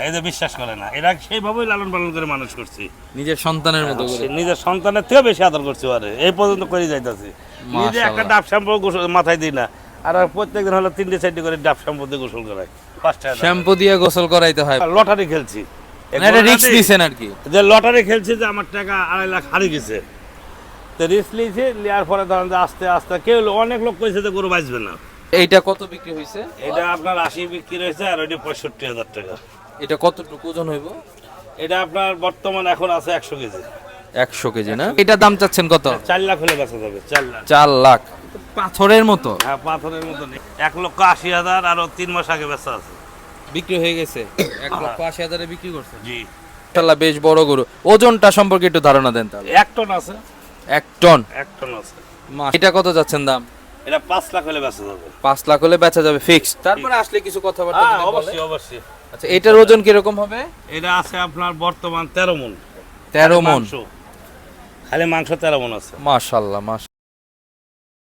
এদের বিশ্বাস করে না এরা সেইভাবেই লালন পালন করে মানুষ করছি। নিজের সন্তানের মতো করে। নিজের সন্তানের থেকে বেশি আদর করছি ওরে এই পর্যন্ত করে যাইতেছি। নিজে একটা ডাব শ্যাম্পু মাথায় দিই না আর প্রত্যেকদিন হলো তিনটে চারটে করে ডাব শ্যাম্পু দিয়ে গোসল করাই। পাঁচটা শ্যাম্পু দিয়ে গোসল করাইতে হয়। লটারি খেলছি। এটা রিস্ক লটারি- আর কি। যে লটারি খেলছি যে আমার টাকা আড়াই লাখ হারিয়ে গেছে। তো রিস্ক নিয়েছি নেওয়ার পরে ধরেন যে আস্তে আস্তে কেউ অনেক লোক কইছে যে গরু বাঁচবে না। এইটা কত বিক্রি হয়েছে এটা আপনার আশি বিক্রি হয়েছে আর ওইটা পঁয়ষট্টি হাজার টাকা। এটা কতটুকু ওজন হইব? এটা আপনার বর্তমান এখন আছে একশো কেজি। একশো কেজি না? এটা দাম চাচ্ছেন কত? চার লাখ হলে বেচা যাবে চার লাখ। চার লাখ। পাথরের মতো? হ্যাঁ পাথরের মতো নেই। এক লক্ষ আশি হাজার আরও তিন মাস আগে বেচা আছে। বিক্রি হয়ে গেছে? এক লক্ষ আশি হাজারে বিক্রি করছেন জি। মাশাআল্লাহ বেশ বড় গরু। ওজনটা সম্পর্কে একটু ধারণা দেন তাহলে। এক টন আছে। এক টন? এক টন আছে। মা- এটা কত যাচ্ছেন দাম? এটা পাঁচ লাখ হলে বেচা যাবে। পাঁচ লাখ হলে বেচা যাবে ফিক্সড তারপরে আসলে কিছু কথাবার্তা হ্যাঁ। অবশ্যই অবশ্যই। আচ্ছা এটার ওজন কীরকম হবে? এটা আছে আপনার বর্তমান তেরো মন। তেরো মন? খালি মাংস তেরো মন আছে। মাশাল্লাহ মাশ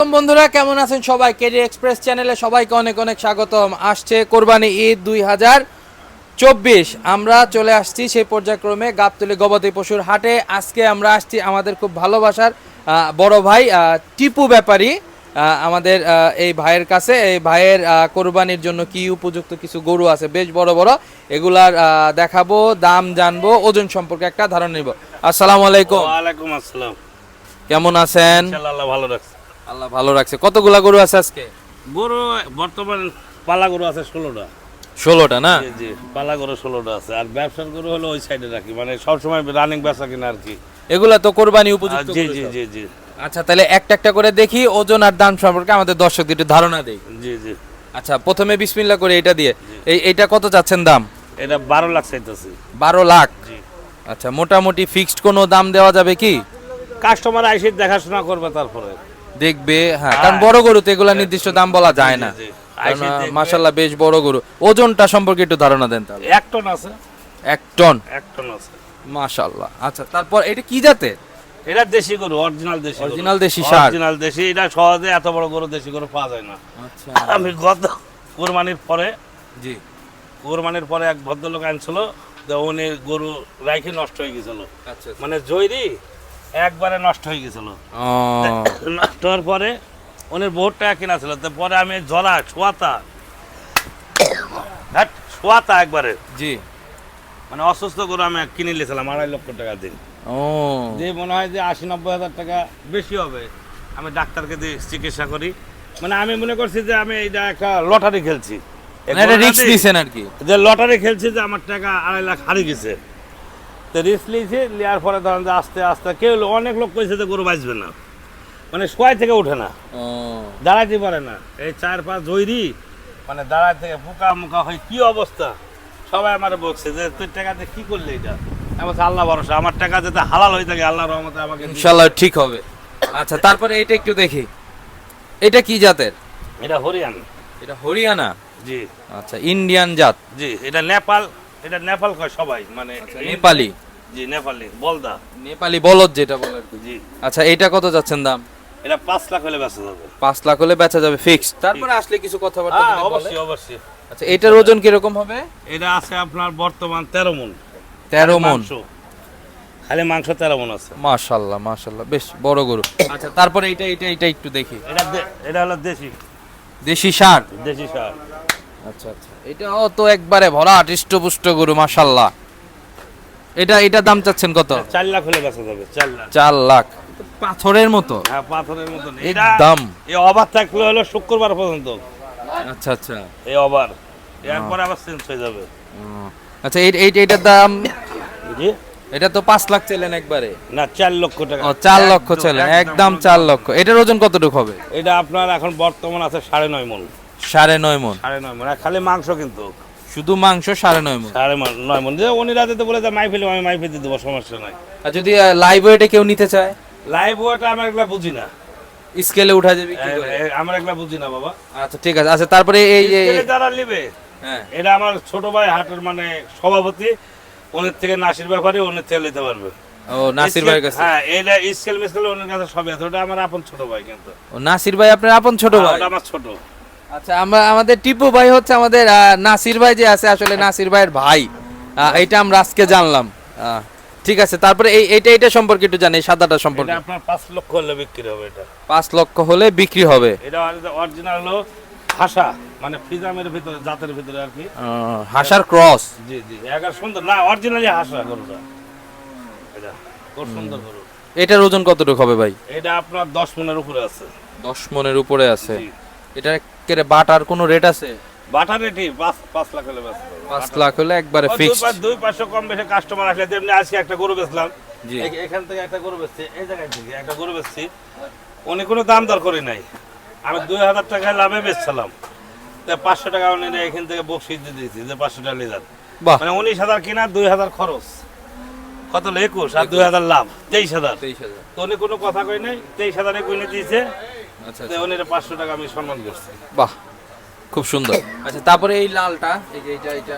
বন্ধুরা কেমন আছেন সবাই? কেডি এক্সপ্রেস চ্যানেলে সবাইকে অনেক অনেক স্বাগতম। আসছে কোরবানি ঈদ দুই হাজার চব্বিশ। আমরা চলে আসছি সেই পর্যায়ক্রমে গাবতলি গবাদি পশুর হাটে। আজকে আমরা আসছি আমাদের খুব ভালোবাসার বড় ভাই টিপু ব্যাপারী। আমাদের এই ভাইয়ের কাছে এই ভাইয়ের কোরবানির জন্য কি উপযুক্ত কিছু গরু আছে? বেশ বড় বড়। এগুলার দেখাবো দাম জানব ওজন সম্পর্কে একটা ধারণা নিব। আসসালামু আলাইকুম। ওয়ালাইকুম আসসালাম। কেমন আছেন? আল্লাহ ভালো রাখছে। আল্লাহ ভালো রাখছে। কতগুলা গরু আছে আজকে? গরু বর্তমান পালা গরু আছে ষোলোটা। ষোলোটা না? জি পালা গরু ষোলোটা আছে। আর ব্যবসার গরু হলো ওই সাইডে রাখি। মানে সবসময় রানিং ব্যবসা কিনা আর কি। এগুলা তো কোরবানি উপযুক্ত জি জি জি জি। আচ্ছা তাহলে একটা একটা করে দেখি ওজন আর দাম সম্পর্কে আমাদের দর্শকদের একটু ধারণা দেই। জি জি। আচ্ছা প্রথমে বিসমিল্লা করে এটা দিয়ে। এই এইটা কত চাচ্ছেন দাম? এটা বারো লাখ চাইতেছি। বারো লাখ? জি। আচ্ছা মোটামুটি ফিক্সড কোনো দাম দেওয়া যাবে কি? কাস্টমার আইসে দেখাশোনা করবে তারপরে। দেখবে হ্যাঁ কারণ বড় গরুতে এগুলা নির্দিষ্ট দাম বলা যায় না। মাসাল্লাহ বেশ বড় গরু। ওজনটা সম্পর্কে একটু ধারণা দেন তাহলে। এক টন আছে। এক টন? এক টন আছে। মাশাল্লাহ আচ্ছা তারপর এটা কি জাতে এটা দেশি গরু অরিজিনাল দেশি। Original দেশি ষাঁড়। অরিজিনাল দেশি এটা সহজে এত বড় গরু দেশি গরু পাওয়া যায় না। আচ্ছা। আমি গত কোরবানির পরে জি। কোরবানির পরে এক ভদ্রলোক আনছিল তো উনি গরু রাইখে নষ্ট হয়ে গেছিল। আচ্ছা মানে জৈরি একবারে নষ্ট হয়ে গেছিল। নষ্ট হওয়ার পরে উনি বহুত টাকা কিনা ছিল তো পরে আমি জরা ছোয়াতা হ্যাট, ছোয়াতা একবারে। জি। মানে অসুস্থ গরু আমি কিনে নিয়েছিলাম আড়াই লক্ষ টাকা দিন। ও। যে মনে হয় যে আশি নব্বই হাজার টাকা বেশি হবে আমি ডাক্তারকে দিয়ে চিকিৎসা করি। মানে আমি মনে করছি যে আমি এটা একটা লটারি খেলছি। মানে রিস্ক নিছেন আর কি। যে লটারি খেলছি যে আমার টাকা আড়াই লাখ হারিয়ে গেছে। তো রিস্ক নিয়েছি নেওয়ার পরে ধরেন যে আস্তে আস্তে কেউ অনেক লোক কইছে যে গরু বাঁচবে না। মানে শোয়াই থেকে ওঠে না। দাঁড়াইতে পারে না। এই চার পাঁচ জৈরি মানে দাঁড়াই থেকে পোকা মুখা হয় কি অবস্থা? সবাই আমার বলছে যে তুই টাকাতে কি করলি এটা? আল্লাহ ভরসা আমার টাকা যাতে হালাল হয়ে থাকে আল্লাহ রহমতে আমাকে ইনশাল্লাহ ঠিক হবে। আচ্ছা তারপরে এটা একটু দেখি। এটা কি জাতের? এটা হরিয়ান। এটা হরিয়ানা? জি। আচ্ছা ইন্ডিয়ান জাত? জি এটা নেপাল এটা নেপাল কয় সবাই মানে নেপালি। জি নেপালি বলদা। নেপালি বলদ যেটা বলে জি। আচ্ছা এটা কত যাচ্ছেন দাম? এটা পাঁচ লাখ হলে বেচা যাবে। পাঁচ লাখ হলে বেচা যাবে ফিক্সড তারপরে আসলে কিছু কথাবার্তা হ্যাঁ। অবশ্যই অবশ্যই। আচ্ছা এটার ওজন কীরকম হবে? এটা আছে আপনার বর্তমান তেরো মন। তেরো মন। খালি মাংস তেরো মন আছে। মাশাল্লাহ মাশাল্লাহ বেশ বড় গরু। আচ্ছা। তারপরে এটা এটা এটা একটু দেখি। এটা এটা হলো দেশি। দেশি সার? দেশি সার। আচ্ছা আচ্ছা। এটাও তো একবারে ভরা হৃষ্টপুষ্ট গরু মাশাল্লাহ। এটা এটা দাম চাচ্ছেন কত? চার লাখ হলে বেচা যাবে চার লাখ। চার লাখ। পাথরের মতো? হ্যাঁ পাথরের মতন এটা একদম এই অবার থাকলে হলো শুক্রবার পর্যন্ত। আচ্ছা আচ্ছা। এই অবার এরপর আবার চেঞ্জ হয়ে যাবে। আচ্ছা এই এই এটার দাম? এটা তো পাঁচ লাখ ছিলেন একবারে। না চার লক্ষ টাকা। ও চার লক্ষ একদম, একদম চার লক্ষ। এটার ওজন কতটুকু হবে? এটা আপনার এখন বর্তমান আছে সাড়ে নয় মন। সাড়ে নয় মন। সাড়ে নয় মন। খালি মাংস কিন্তু। শুধু মাংস সাড়ে নয় মন। সাড়ে নয় মন। যে উনি রাতে তো বলে যে মাই ফেলে আমি মাই ফেলে দেবো সমস্যা নাই। আর যদি লাইভ ওয়েটে কেউ নিতে চায়? লাইভ ওয়াটা আমরা এগুলা বুঝি না। স্কেলে উঠা যাবে কি করে? এ- আমরা এগুলা বুঝি না বাবা। আচ্ছা ঠিক আছে। আচ্ছা তারপরে এই এই- স্কেলে যারা নিবে হ্যাঁ এটা আমার ছোট ভাই হাটের মানে সভাপতি ওনের থেকে নাসির ব্যাপারে ওনের থেকে নিতে পারবে। ও নাসির ভাইয়ের কাছে? হ্যাঁ এটা স্কেল মিস্কেল ওনের কাছে সবই আছে ওটা আমার আপন ছোট ভাই কিন্তু। ও নাসির ভাই আপনার আপন ছোট হ্যাঁ, ভাই? ওটা আমার ছোট। আচ্ছা আমরা আমাদের টিপু ভাই হচ্ছে আমাদের নাসির ভাই যে আছে আসলে নাসির ভাইয়ের ভাই। এটা আমরা আজকে জানলাম। ঠিক আছে তারপরে এই এইটা এটা সম্পর্কে একটু জানি সাদাটা সম্পর্কে। আপনার পাঁচ লক্ষ হলে বিক্রি হবে এটা। পাঁচ লক্ষ হলে বিক্রি হবে। এটা অরিজিনাল হলো হাসা মানে ফিজামের ভিতরে জাতের ভিতরে আর কি। হাসার ক্রস। জি জি এগার সুন্দর। না অরিজিনালি হাসা গরুটা। এটা খুব সুন্দর গরু। এটার ওজন কতটুকু হবে ভাই? এটা আপনার দশ মনের উপরে আছে। দশ মনের উপরে আছে। এটা কেরে বাটার কোনো রেট আছে? বাটার রেটি পাঁচ পাঁচ লাখ হলে পাঁচ লাখ হলে একবারে পাঁচ- দুই পাঁচশো কম বেশি কাস্টমার আসলে তেমনি আজকে একটা গরু বেচলাম। এখান থেকে একটা গরু বেচছি এই জায়গায় থেকে একটা গরু বেচছি। উনি কোনো দাম দর করে নাই। আমি দুই হাজার টাকা লাভে বেচছিলাম। তা পাঁচশো টাকা উনি এখান থেকে বকশিস দিয়ে দিয়েছি যে পাঁচশো টাকা লিটার বাহ। মানে উনিশ হাজার কিনা দুই হাজার খরচ। কত হলো? একুশ আর দুই হাজার লাভ তেইশ হাজার। তেইশ হাজার। তো উনি কোনো কথা কই নাই তেইশ হাজারে কিনে দিয়েছে আচ্ছা তো উনি পাঁচশো টাকা আমি সম্মান করছি। বাহ খুব সুন্দর। আচ্ছা তারপরে এই লালটা এই যে এটা এটা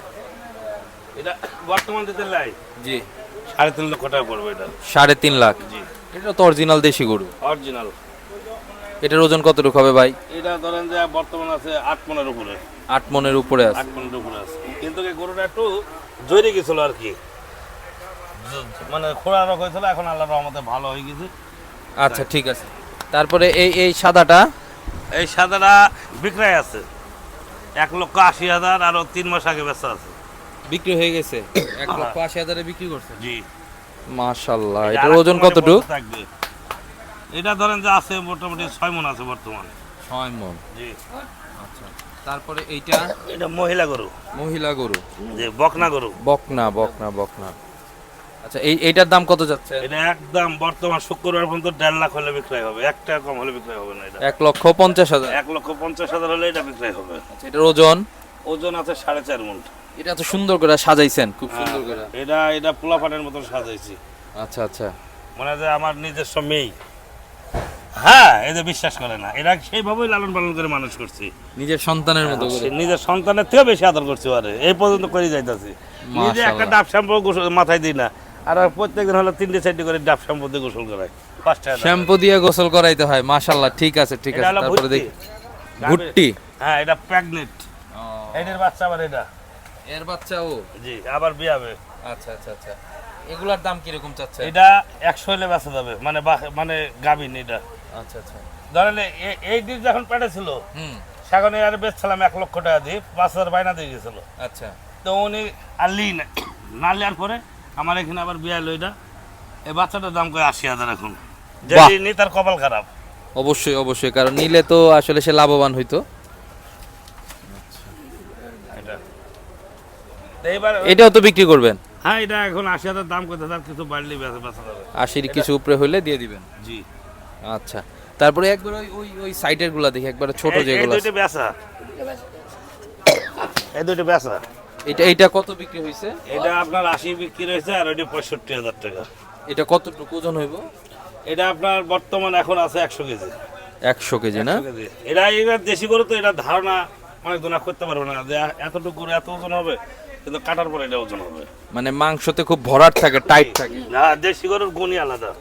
এটা বর্তমান দিতে লাই। জি। সাড়ে তিন লক্ষ টাকা পড়বে এটা। সাড়ে তিন লাখ। জি। এটা তো অরিজিনাল দেশি গরু। অরিজিনাল এটার ওজন কতটুকু হবে ভাই? এটা ধরেন যে বর্তমান আছে আট মনের উপরে। আট মনের উপরে আছে। আট মনের উপরে আছে। কিন্তু এই গরুটা একটু জৈরে গেছিল আর কি? মানে খোড়া রোগ হয়েছিল এখন আল্লাহ রহমতে ভালো হয়ে গেছে। আচ্ছা ঠিক আছে। তারপরে এই এই সাদাটা? এই সাদাটা বিক্রয় আছে। এক লক্ষ আশি হাজার আরও তিন মাস আগে বেচা আছে। বিক্রি হয়ে গেছে। এক লক্ষ আশি হাজারে বিক্রি করছে? জি। মাশাল্লাহ এটা এটার ওজন কতটুকু? থাকবে। এটা ধরেন যে আছে মোটামুটি ছয় মন আছে বর্তমানে। ছয় মন। জি। আচ্ছা তারপরে এইটা? এটা মহিলা গরু। মহিলা গরু। যে বকনা গরু। বকনা বকনা বকনা। আচ্ছা এই এইটার দাম কত যাচ্ছে? এটা একদম বর্তমান শুক্রবার পর্যন্ত দেড় লাখ হলে বিক্রয় হবে। এক টাকা কম হলে বিক্রয় হবে না এটা। এক লক্ষ পঞ্চাশ হাজার। এক লক্ষ পঞ্চাশ হাজার হলে এটা বিক্রয় হবে। আচ্ছা এটার ওজন? ওজন আছে সাড়ে চার মন। এটা তো সুন্দর করে সাজাইছেন খুব সুন্দর করে। এটা এটা পোলাপানের মতন সাজাইছি। আচ্ছা আচ্ছা। মানে যে আমার নিজস্ব মেয়ে। হ্যাঁ এদের বিশ্বাস করে না। এরা সেইভাবেই লালন পালন করে মানুষ করছি। নিজের সন্তানের মতো করে। নিজের সন্তানের থেকে বেশি আদর করছি আরে এই পর্যন্ত করে যাইতাছি? নিজে একটা ডাব শ্যাম্পু গোসল মাথায় দিই না। আর প্রত্যেকদিন হলো তিনটে চারটে করে ডাব শ্যাম্পু দিয়ে গোসল করাই পাঁচটা শ্যাম্পু দিয়ে গোসল করাইতে হয়। মাশাল্লাহ ঠিক আছে ঠিক আছে। তারপরে দেখি ভুট্টি? হ্যাঁ এটা প্রেগনেন্ট এটার বাচ্চা আবার এটা। এর বাচ্চা ও? জি আবার বিয়াবে আচ্ছা আচ্ছা আচ্ছা। এগুলার দাম কীরকম চাচ্ছে? এটা একশো হলে বেচা যাবে। মানে মানে গাভিন এটা। আচ্ছা আচ্ছা। ধরেন এই ডিপ যখন পেটে হুম। সেখানে আর বেচছিলাম এক লক্ষ টাকা দিয়ে পাঁচ হাজার বাইনা দিয়ে গেছিল। আচ্ছা। তো উনি আর লি না না পরে আমার এখানে আবার বিয়া এলো এই বাচ্চাটার দাম করে আশি হাজার এখন। যদি নি তার কপাল খারাপ। অবশ্যই অবশ্যই কারণ নিলে তো আসলে সে লাভবান হইতো। এইবার এটাও তো বিক্রি করবেন? হ্যাঁ এটা এখন আশি হাজার দাম করতে তার কিছু বাড়লে বেচা বেচা যাবে। আশির কিছু উপরে হইলে দিয়ে দিবেন। জি। আচ্ছা। তারপরে একবার ওই ওই ওই সাইটেরগুলা দেখি একবার ছোট এই- এই যেগুলো দুইটা বেচা। এই দুইটা বেচা। এটা এইটা কত বিক্রি হয়েছে এটা আপনার আশি বিক্রি হয়েছে আর ওইটা পঁয়ষট্টি হাজার টাকা। এটা কতটুকু ওজন হইব? এটা আপনার বর্তমান এখন আছে একশো কেজি। একশো কেজি না? 100 কেজি। এরা দেশি গরু তো এটা ধারণা অনেক জনা করতে পারবে না। যে এতটুকু গরু এত ওজন হবে কিন্তু কাটার পরে এটা ওজন হবে। মানে মাংসতে খুব ভরাট থাকে টাইট থাকে। না দেশি গরুর গুণই আলাদা।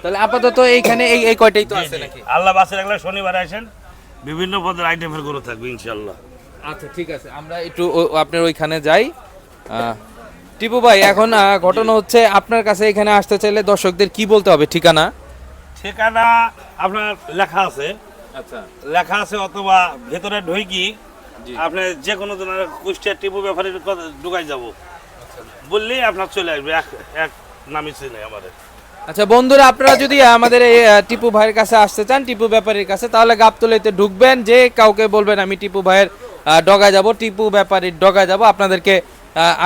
তাহলে আপাতত এইখানে এই এই কয়টাই তো আছে নাকি? আল্লাহ বাসের একলা শনিবার আসেন বিভিন্ন পদের আইটেমের গরু থাকবে ইনশাল্লাহ আচ্ছা ঠিক আছে। আমরা একটু আপনার ওইখানে যাই। টিপু ভাই এখন ঘটনা হচ্ছে আপনার কাছে এখানে আসতে চাইলে দর্শকদের কি বলতে হবে? ঠিকানা? ঠিকানা আপনার লেখা আছে। আচ্ছা। লেখা আছে অথবা ভেতরে ঢুকি। আপনি যে কোনো কুষ্টিয়া টিপু ব্যাপারে ঢুকাই যাব। বললেই আপনার চলে আসবে। এক এক নামই চিনে আমাদের। আচ্ছা বন্ধুরা, আপনারা যদি আমাদের এই টিপু ভাইয়ের কাছে আসতে চান, টিপু ব্যাপারীর কাছে, তাহলে গাবতলিতে ঢুকবেন, যে কাউকে বলবেন, আমি টিপু ভাইয়ের ডগা যাব, টিপু ব্যাপারীর ডগা যাব, আপনাদেরকে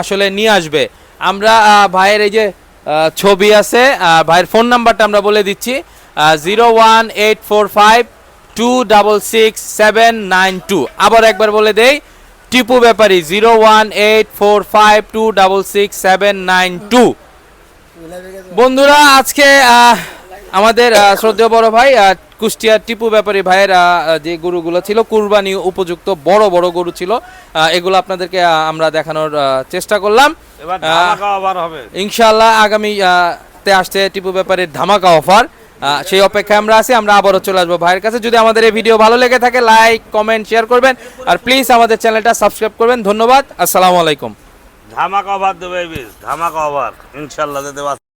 আসলে নিয়ে আসবে। আমরা ভাইয়ের এই যে ছবি আছে ভাইয়ের ফোন নাম্বারটা আমরা বলে দিচ্ছি zero one eight four five two double six seven nine two আবার একবার বলে দেই, Tipu Bepari zero one eight four five two double six seven nine two বন্ধুরা আজকে আমাদের শ্রদ্ধেয় বড় ভাই কুষ্টিয়ার টিপু ব্যাপারী ভাইয়ের যে গরুগুলো ছিল কুরবানি উপযুক্ত বড় বড় গরু ছিল এগুলো আপনাদেরকে আমরা দেখানোর চেষ্টা করলাম। এবার আহ, ধামাকা আবার হবে। ইনশাআল্লাহ আগামী তে আসছে টিপু ব্যাপারীর ধামাকা অফার সেই অপেক্ষায় আমরা আছি আমরা আবারও চলে আসব ভাইয়ের কাছে। যদি আমাদের এই ভিডিও ভালো লেগে থাকে লাইক কমেন্ট শেয়ার করবেন। আর প্লিজ আমাদের চ্যানেলটা সাবস্ক্রাইব করবেন। ধন্যবাদ আসসালামু আলাইকুম। ধামাকা অভার দেবে ধামাকা অভার ইনশাল্লাহ দেবে